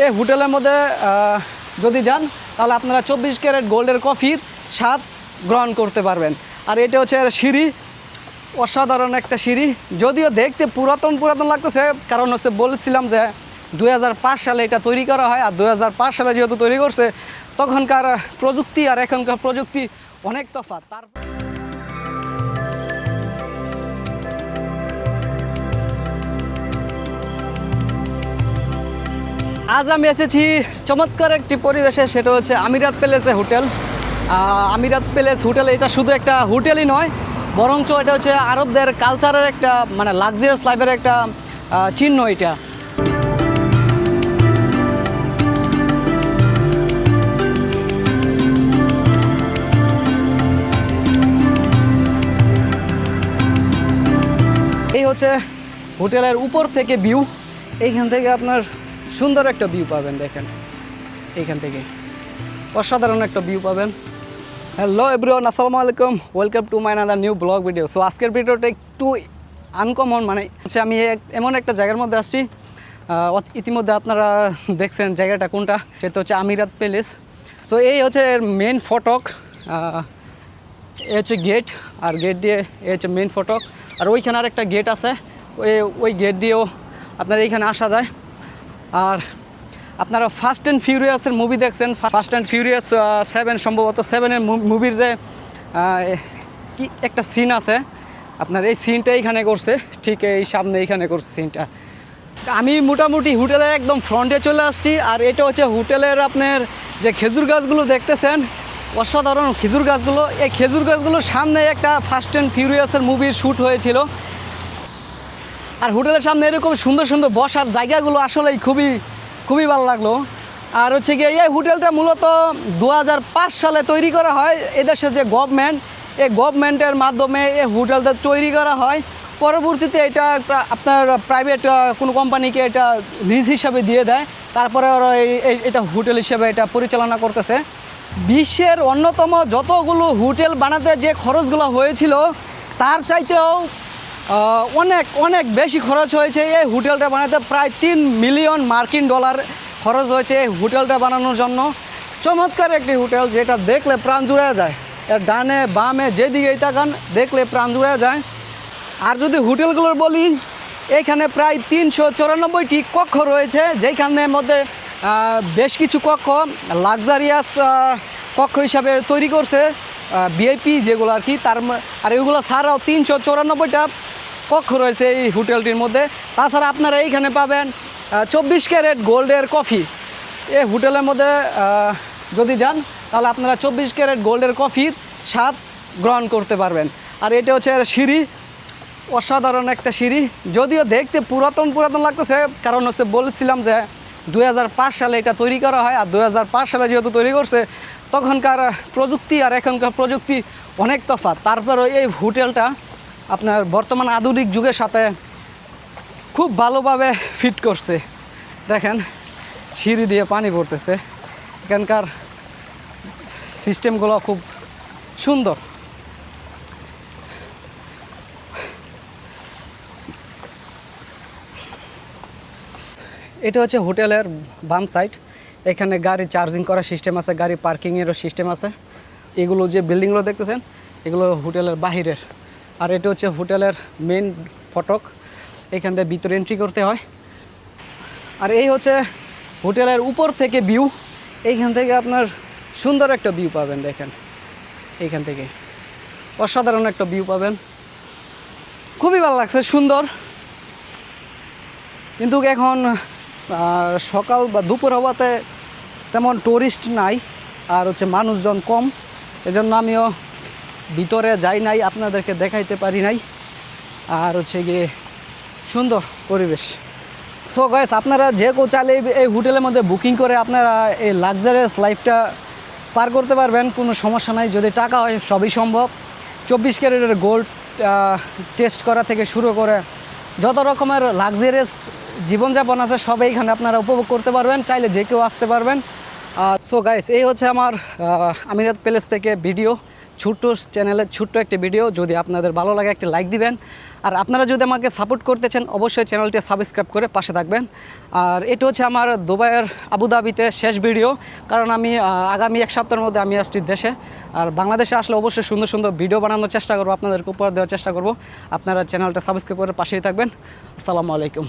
এই হোটেলের মধ্যে যদি যান, তাহলে আপনারা চব্বিশ ক্যারেট গোল্ডের কফির স্বাদ গ্রহণ করতে পারবেন। আর এটা হচ্ছে সিঁড়ি। অসাধারণ একটা সিঁড়ি। যদিও দেখতে পুরাতন পুরাতন লাগতেছে, কারণ হচ্ছে বলেছিলাম যে দু হাজার পাঁচ সালে এটা তৈরি করা হয়, আর দু হাজার পাঁচ সালে যেহেতু তৈরি করছে, তখনকার প্রযুক্তি আর এখনকার প্রযুক্তি অনেক তফাৎ। তার আজ আমি এসেছি চমৎকার একটি পরিবেশে, সেটা হচ্ছে আমিরাত প্যালেসে হোটেল। আমিরাত প্যালেস হোটেল, এটা শুধু একটা হোটেলই নয়, বরঞ্চ এটা হচ্ছে আরবদের কালচারের একটা মানে লাক্সারিয়াস লাইফের একটা চিহ্ন এটা। এই হচ্ছে হোটেলের উপর থেকে ভিউ এইখান থেকে আপনার সুন্দর একটা ভিউ পাবেন দেখেন। এইখান থেকে। অসাধারণ একটা ভিউ পাবেন। হ্যালো এভরিওয়ান আসসালামু আলাইকুম। Welcome to my another new blog video so আজকের ভিডিওটা একটু আনকমন মানে হচ্ছে আমি এমন একটা জায়গার মধ্যে আসছি। ইতিমধ্যে আপনারা দেখছেন জায়গাটা কোনটা? সেটা হচ্ছে আমিরাত প্যালেস সো এই হচ্ছে মেন ফটক এ হচ্ছে গেট আর গেট দিয়ে এ হচ্ছে মেন ফটক আর ওইখানে আর একটা গেট আছে। ওই ওই গেট দিয়েও আপনার এইখানে আসা যায়। আর আপনারা ফার্স্ট অ্যান্ড ফিউরিয়াসের মুভি দেখছেন। ফার্স্ট অ্যান্ড ফিউরিয়াস সেভেন সম্ভবত সেভেনের মুভির যে কি একটা সিন আছে। আপনার এই সিনটা এইখানে করছে, ঠিক এই সামনে এইখানে করছে সিনটা আমি মোটামুটি হোটেলের একদম ফ্রন্টে চলে আসছি, আর এটা হচ্ছে হোটেলের আপনার যে খেজুর গাছগুলো দেখতেছেন, অসাধারণ খেজুর গাছগুলো। এই খেজুর গাছগুলোর সামনে একটা ফার্স্ট অ্যান্ড ফিউরিয়াসের মুভির শ্যুট হয়েছিল। আর হোটেলের সামনে এরকম সুন্দর সুন্দর বসার জায়গাগুলো আসলেই খুবই খুবই ভালো লাগল। আর হচ্ছে গিয়ে এই হোটেলটা মূলত দু হাজার পাঁচ সালে তৈরি করা হয়। এদেশে যে গভর্নমেন্ট, এই গভর্নমেন্টের মাধ্যমে এই হোটেলটা তৈরি করা হয়। পরবর্তীতে এটা একটা আপনার প্রাইভেট কোনো কোম্পানিকে এটা লিজ হিসাবে দিয়ে দেয়। তারপরে ওরা এটা হোটেল হিসেবে এটা পরিচালনা করতেছে। বিশ্বের অন্যতম যতগুলো হোটেল বানাতে যে খরচগুলো হয়েছিল, তার চাইতেও অনেক অনেক বেশি খরচ হয়েছে। এই হোটেলটা বানাতে প্রায় তিন মিলিয়ন মার্কিন ডলার খরচ হয়েছে এই হোটেলটা বানানোর জন্য। চমৎকার একটি হোটেল যেটা দেখলে প্রাণ জুড়ে যায়। এর ডানে, বামে, যেদিকেই তাকান, দেখলে প্রাণ জুড়ে যায়। আর যদি হোটেলগুলোর বলি, এখানে প্রায় তিনশো চুরানব্বইটি কক্ষ রয়েছে, যেখানের মধ্যে বেশ কিছু কক্ষ লাক্সারিয়াস কক্ষ হিসাবে তৈরি করছে বিআইপি যেগুলো আর কি, তার আর এগুলো ছাড়াও তিনশো চুরানব্বইটা কক্ষ রয়েছে এই হোটেলটির মধ্যে। তাছাড়া আপনারা এইখানে পাবেন চব্বিশ ক্যারেট গোল্ডের কফি। এই হোটেলের মধ্যে যদি যান, তাহলে আপনারা চব্বিশ ক্যারেট গোল্ডের কফির স্বাদ গ্রহণ করতে পারবেন। আর এটা হচ্ছে সিঁড়ি, অসাধারণ একটা সিঁড়ি। যদিও দেখতে পুরাতন পুরাতন লাগতেছে, কারণ হচ্ছে বলেছিলাম যে দু হাজার পাঁচ সালে এটা তৈরি করা হয়, আর দু হাজার পাঁচ সালে যেহেতু তৈরি করছে, তখনকার প্রযুক্তি আর এখনকার প্রযুক্তি অনেক তফাৎ। তারপরে এই হোটেলটা আপনার বর্তমান আধুনিক যুগের সাথে খুব ভালোভাবে ফিট করছে। দেখেন, সিঁড়ি দিয়ে পানি পড়তেছে। এখানকার সিস্টেমগুলো খুব সুন্দর। এটা হচ্ছে হোটেলের বাম সাইড এখানে গাড়ি চার্জিং করার সিস্টেম আছে, গাড়ি পার্কিংয়েরও সিস্টেম আছে। এগুলো যে বিল্ডিংগুলো দেখতেছেন, এগুলো হোটেলের বাহিরের। আর এটা হচ্ছে হোটেলের মেন ফটক। এখান থেকে ভিতরে এন্ট্রি করতে হয়। আর এই হচ্ছে হোটেলের উপর থেকে ভিউ এইখান থেকে আপনার সুন্দর একটা ভিউ পাবেন, দেখেন। এইখান থেকে অসাধারণ একটা ভিউ পাবেন। খুবই ভালো লাগছে, সুন্দর। কিন্তু এখন সকাল বা দুপুর হওয়াতে তেমন টুরিস্ট নাই, আর হচ্ছে মানুষজন কম। এজন্য আমিও ভিতরে যাই নাই, আপনাদেরকে দেখাইতে পারি নাই। আর হচ্ছে গিয়ে সুন্দর পরিবেশ। সো গাইস আপনারা যে এই- এই হোটেলের মধ্যে বুকিং করে আপনারা এই লাক্সারিয়াস লাইফটা পার করতে পারবেন, কোনো সমস্যা নাই। যদি টাকা হয়, সবই সম্ভব। চব্বিশ ক্যারেটের গোল্ড টেস্ট করা থেকে শুরু করে যত রকমের লাক্সারিয়াস জীবনযাপন আছে সব এইখানে আপনারা উপভোগ করতে পারবেন। চাইলে যে কেউ আসতে পারবেন। সো গাইস এই হচ্ছে আমার আমিরাত প্যালেস থেকে ভিডিও ছোট্ট চ্যানেলের ছোট্ট একটি ভিডিও। যদি আপনাদের ভালো লাগে, একটি লাইক দিবেন। আর আপনারা যদি আমাকে সাপোর্ট করতে চান, অবশ্যই চ্যানেলটি সাবস্ক্রাইব করে পাশে থাকবেন। আর এটা হচ্ছে আমার দুবাইয়ের আবুধাবিতে শেষ ভিডিও। কারণ আমি আগামী এক সপ্তাহের মধ্যে আমি আসছি দেশে। আর বাংলাদেশে আসলে অবশ্যই সুন্দর সুন্দর ভিডিও বানানোর চেষ্টা করব, আপনাদেরকে উপহার দেওয়ার চেষ্টা করব। আপনারা চ্যানেলটা সাবস্ক্রাইব করে পাশেই থাকবেন। আসসালামু আলাইকুম।